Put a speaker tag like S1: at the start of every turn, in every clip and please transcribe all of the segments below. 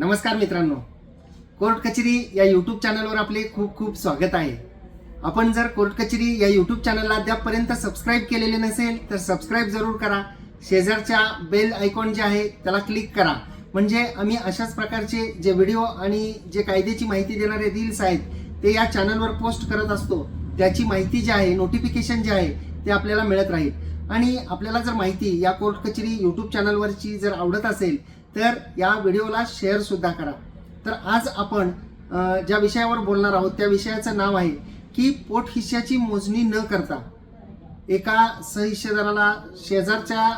S1: नमस्कार मित्रांनो. कोर्ट कचेरी या यूट्यूब चॅनलवर आपले खूप खूप स्वागत आहे. आपण जर कोर्ट कचेरी या यूट्यूब चॅनलला अद्यापपर्यंत सबस्क्राईब केलेले नसेल तर सबस्क्राईब जरूर करा. शेजारच्या बेल आयकॉन जे आहे त्याला क्लिक करा. म्हणजे आम्ही अशाच प्रकारचे जे व्हिडिओ आणि जे कायद्याची माहिती देणारे रील्स आहेत ते या चॅनलवर पोस्ट करत असतो. त्याची माहिती जी आहे नोटिफिकेशन जे आहे ते आपल्याला मिळत राहील. आणि आपल्याला जर माहिती या कोर्ट कचेरी यूट्यूब चॅनलवरची जर आवडत असेल तर या व्हिडिओला शेअरसुद्धा करा. तर आज आपण ज्या विषयावर बोलणार आहोत त्या विषयाचं नाव आहे की पोट हिश्श्याची मोजणी न करता एका सहिष्येदाराला शेजारच्या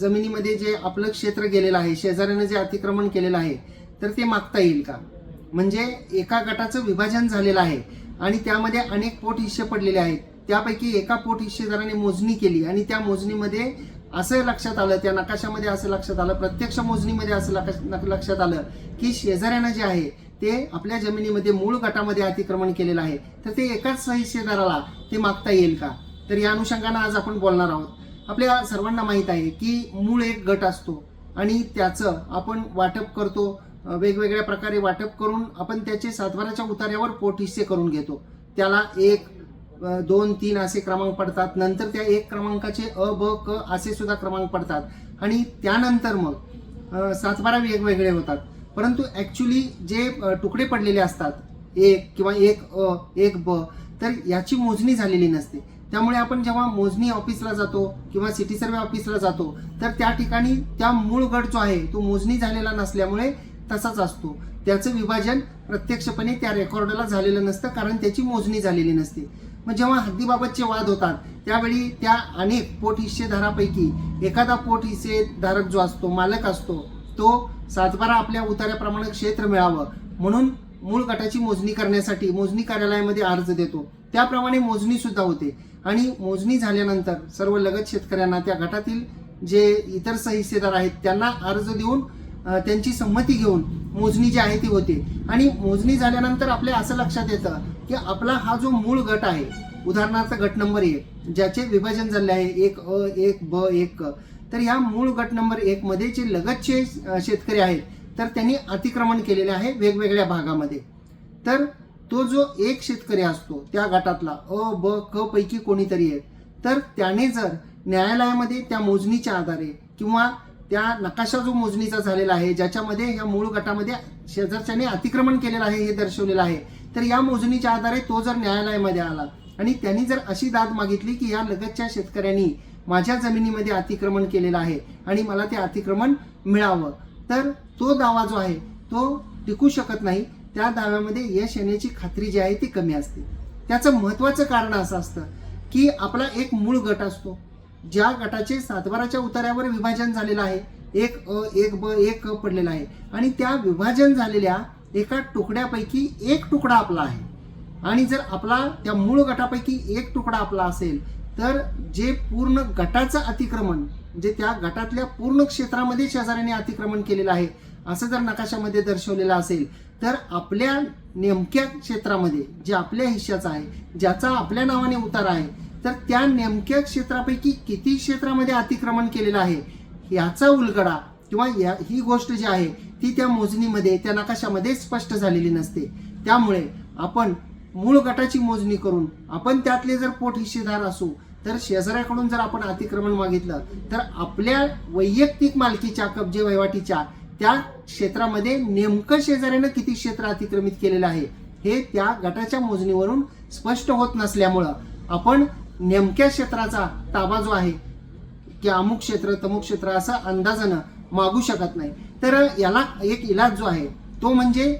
S1: जमिनीमध्ये जे आपलं क्षेत्र गेलेलं आहे शेजाऱ्यानं जे अतिक्रमण केलेलं आहे तर ते मागता येईल का? म्हणजे एका गटाचं विभाजन झालेलं आहे आणि त्यामध्ये अनेक पोट हिस्से पडलेले आहेत. त्यापैकी एका पोट हिस्सेदाराने मोजणी केली आणि त्या मोजणीमध्ये असं लक्षात आलं त्या नकाशामध्ये असं लक्षात आलं प्रत्यक्ष मोजणीमध्ये असं लक्षात आलं की शेजाऱ्यानं जे आहे ते आपल्या जमिनीमध्ये मूळ गटामध्ये अतिक्रमण केलेलं आहे. तर ते एकाच हिस्सेदाराला ते मागता येईल का? तर या अनुषंगानं आज आपण बोलणार आहोत. आपल्या सर्वांना माहीत आहे की मूळ एक गट असतो आणि त्याचं आपण वाटप करतो. वेगवेगळ्या प्रकारे वाटप करून आपण त्याचे सातबाराच्या उतार्यावर पोट हिस्से करून घेतो. त्याला एक दोन तीन असे क्रमांक पडतात. नंतर त्या एक क्रमांकाचे अ ब क असे सुद्धा क्रमांक पडतात. आणि त्यानंतर मग सातबारा वेगवेगळे होतात. परंतु ॲक्च्युली जे तुकडे पडलेले असतात एक किंवा एक अ एक ब तर याची मोजणी झालेली नसते. त्यामुळे आपण जेव्हा मोजणी ऑफिसला जातो किंवा सिटी सर्वे ऑफिसला जातो तर त्या ठिकाणी त्या मूळ गट जो आहे तो मोजणी झालेला नसल्यामुळे तसाच असतो. त्याचं विभाजन प्रत्यक्षपणे त्या रेकॉर्डला झालेलं नसतं कारण त्याची मोजणी झालेली नसते. मग जेव्हा हद्दीबाबतचे वाद होतात त्यावेळी त्या अनेक पोट हिस्सेधारापैकी एखादा पोट हिस्सेधारक जो असतो मालक असतो तो सातबारा आपल्या उतार्याप्रमाणे क्षेत्र मिळावं. म्हणून मूळ गटाची मोजणी करण्यासाठी मोजणी कार्यालयामध्ये अर्ज देतो. त्याप्रमाणे मोजणी सुद्धा होते. आणि मोजणी झाल्यानंतर सर्व लगत शेतकऱ्यांना त्या गटातील जे इतर सहिस्सेदार आहेत त्यांना अर्ज देऊन त्यांची संमती घेऊन मोजणी जी आहे ती होते. आणि मोजणी झाल्यानंतर आपल्या असं लक्षात येतं की आपला हा जो मूळ गट आहे उदाहरणार्थ गट नंबर एक ज्याचे विभाजन झाले आहे एक अ एक ब एक क तर या मूळ गट नंबर एक मध्ये जे लगतचे शेतकरी आहेत तर त्यांनी अतिक्रमण केलेले आहे वेगवेगळ्या भागामध्ये. तर तो जो एक शेतकरी असतो त्या गटातला अ ब क पैकी कोणीतरी आहे तर त्याने जर न्यायालयामध्ये त्या मोजणीच्या आधारे किंवा त्या नकाशा जो मोजणीचा झालेला आहे ज्याच्यामध्ये या मूळ गटामध्ये शेजारच्याने अतिक्रमण केलेलं आहे हे दर्शवलेलं आहे. तर या मोजणीच्या आधारे तो जर न्यायालयामध्ये आला आणि त्यांनी जर अशी दाद मागितली की या लगतच्या शेतकऱ्यांनी माझ्या जमिनीमध्ये अतिक्रमण केलेलं आहे आणि मला ते अतिक्रमण मिळावं तर तो दावा जो आहे तो टिकू शकत नाही. त्या दाव्यामध्ये यश येण्याची खात्री जी आहे ती कमी असते. त्याचं महत्वाचं कारण असं असतं की आपला एक मूळ गट असतो. ज्या गटाचे सातबाराच्या उतार्यावर विभाजन झालेलं आहे एक अ एक ब एक क पडलेला आहे. आणि त्या विभाजन झालेल्या एका तुकड्यापैकी एक तुकडा आपला आहे. आणि जर आपला त्या मूळ गटापैकी एक तुकडा आपला असेल तर जे पूर्ण गटाचं अतिक्रमण जे त्या गटातल्या पूर्ण क्षेत्रामध्ये शेजाऱ्याने अतिक्रमण केलेलं आहे असं जर नकाशामध्ये दर्शवलेलं असेल तर आपल्या नेमक्या क्षेत्रामध्ये जे आपल्या हिश्श्याचं आहे ज्याचा आपल्या नावाने उतार आहे तर त्या नेमक्या क्षेत्रापैकी किती क्षेत्रामध्ये अतिक्रमण केलेलं आहे याचा उलगडा किंवा या ही गोष्ट जी आहे ती त्या मोजणीमध्ये त्या नकाशामध्ये स्पष्ट झालेली नसते. त्यामुळे आपण मूळ गटाची मोजणी करून आपण त्यातले जर पोट हिस्सेदार असू तर शेजाऱ्याकडून जर आपण अतिक्रमण मागितलं तर आपल्या वैयक्तिक मालकीच्या कब्जे वहिवाटीच्या त्या क्षेत्रामध्ये नेमकं शेजाऱ्यानं किती क्षेत्र अतिक्रमित केलेलं आहे हे त्या गटाच्या मोजणीवरून स्पष्ट होत नसल्यामुळं आपण नेमक्या क्षेत्राचा ताबा जो आहे की अमुक क्षेत्र तमुक क्षेत्र असं अंदाजानं मागू शकत नाही. तर याला एक इलाज जो आहे तो म्हणजे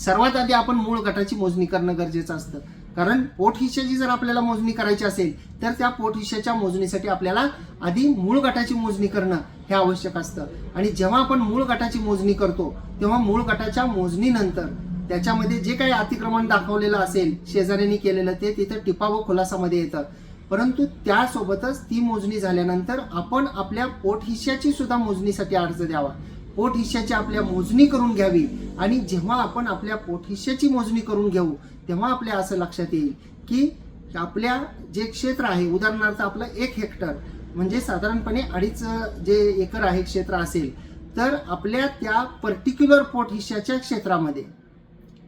S1: सर्वात आधी आपण मूळ गटाची मोजणी करणं गरजेचं असतं. कारण पोट जर आपल्याला मोजणी करायची असेल तर त्या पोट मोजणीसाठी आपल्याला आधी मूळ गटाची मोजणी करणं हे आवश्यक असतं. आणि जेव्हा आपण मूळ गटाची मोजणी करतो तेव्हा मूळ गटाच्या मोजणीनंतर त्याच्यामध्ये जे काही अतिक्रमण दाखवलेलं असेल शेजाऱ्यांनी केलेलं ते तिथं टिपा व खुलासामध्ये येतं. परंतु त्यासोबतच ती मोजणी झाल्यानंतर आपण आपल्या पोट हिश्श्याची सुद्धा मोजणीसाठी अर्ज द्यावा. पोट हिश्श्याची आपल्या मोजणी करून घ्यावी आणि जेव्हा आपण आपल्या पोट हिश्श्याची मोजणी करून घेऊ तेव्हा आपल्या असं लक्षात येईल की आपल्या जे क्षेत्र आहे उदाहरणार्थ आपलं एक हेक्टर म्हणजे साधारणपणे अडीच जे एकर आहे क्षेत्र असेल तर आपल्या त्या पर्टिक्युलर पोट हिश्श्याच्या क्षेत्रामध्ये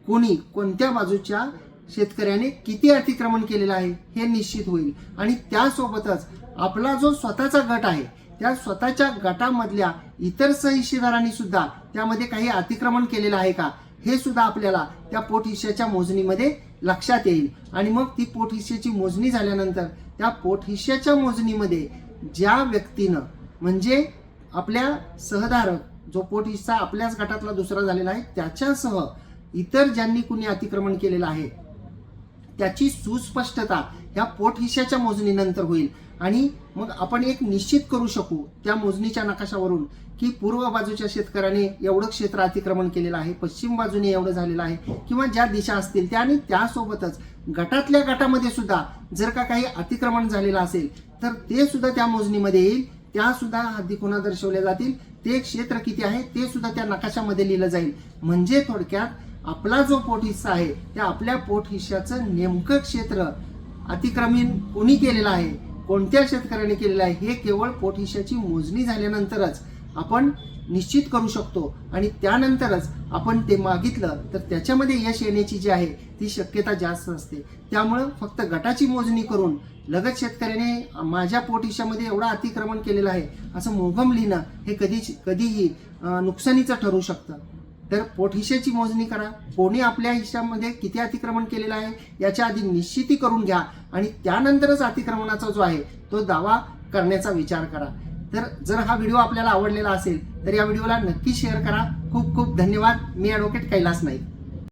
S1: कोणी कोणत्या बाजूच्या शेतकऱ्याने किती अतिक्रमण केलेलं आहे हे निश्चित होईल. आणि त्यासोबतच आपला जो स्वतःचा गट आहे त्या स्वतःच्या गटामधल्या इतर सहिशीदारांनी सुद्धा त्यामध्ये काही अतिक्रमण केलेलं आहे का हे सुद्धा आपल्याला त्या पोट हिश्श्याच्या मोजणीमध्ये लक्षात येईल. आणि मग ती पोट हिश्श्याची मोजणी झाल्यानंतर त्या पोट हिश्श्याच्या मोजणीमध्ये ज्या व्यक्तीनं म्हणजे आपल्या सहधारक जो पोट हिस्सा आपल्याच गटातला दुसरा झालेला आहे त्याच्यासह इतर ज्यांनी कुणी अतिक्रमण केलेलं आहे त्याची सुस्पष्टता या पोटहिशाच्या मोजणीनंतर होईल. आणि मग आपण एक निश्चित करू शकू त्या मोजणीच्या नकाशावरून की पूर्व बाजूच्या शेतकऱ्याने एवढं क्षेत्र अतिक्रमण केलेलं आहे पश्चिम बाजूने एवढं झालेलं आहे किंवा ज्या दिशा असतील त्या आणि त्यासोबतच गटातल्या गटामध्ये सुद्धा जर का काही अतिक्रमण झालेलं असेल तर ते सुद्धा त्या मोजणीमध्ये येईल त्या सुद्धा हद्दी दर्शवल्या जातील ते क्षेत्र किती आहे ते सुद्धा त्या नकाशामध्ये लिहिलं जाईल. म्हणजे थोडक्यात आपला जो पोट हिस्सा आहे त्या आपल्या पोट हिस्साचं नेमकं क्षेत्र अतिक्रमण कोणी केलेलं आहे कोणत्या शेतकऱ्याने केलेलं आहे हे केवळ पोट हिश्श्याची मोजणी झाल्यानंतरच आपण निश्चित करू शकतो. आणि त्यानंतरच आपण ते मागितलं तर त्याच्यामध्ये यश येण्याची जी आहे ती शक्यता जास्त असते. त्यामुळं फक्त गटाची मोजणी करून लगत शेतकऱ्याने माझ्या पोट एवढा अतिक्रमण केलेलं आहे असं मोघम लिहिणं हे कधीच कधीही नुकसानीचं ठरू शकतं. तर पोट मोजणी करा. कोणी आपल्या हिश्श्यामध्ये किती अतिक्रमण केलेलं आहे याच्या आधी निश्चिती करून घ्या आणि त्यानंतरच अतिक्रमणाचा जो आहे तो दावा करण्याचा विचार करा. तर जर हा व्हिडिओ आपल्याला आवडलेला असेल तर या व्हिडिओला नक्की शेअर करा. खूप खूप धन्यवाद. मी ॲडव्होकेट कैलास नाईक.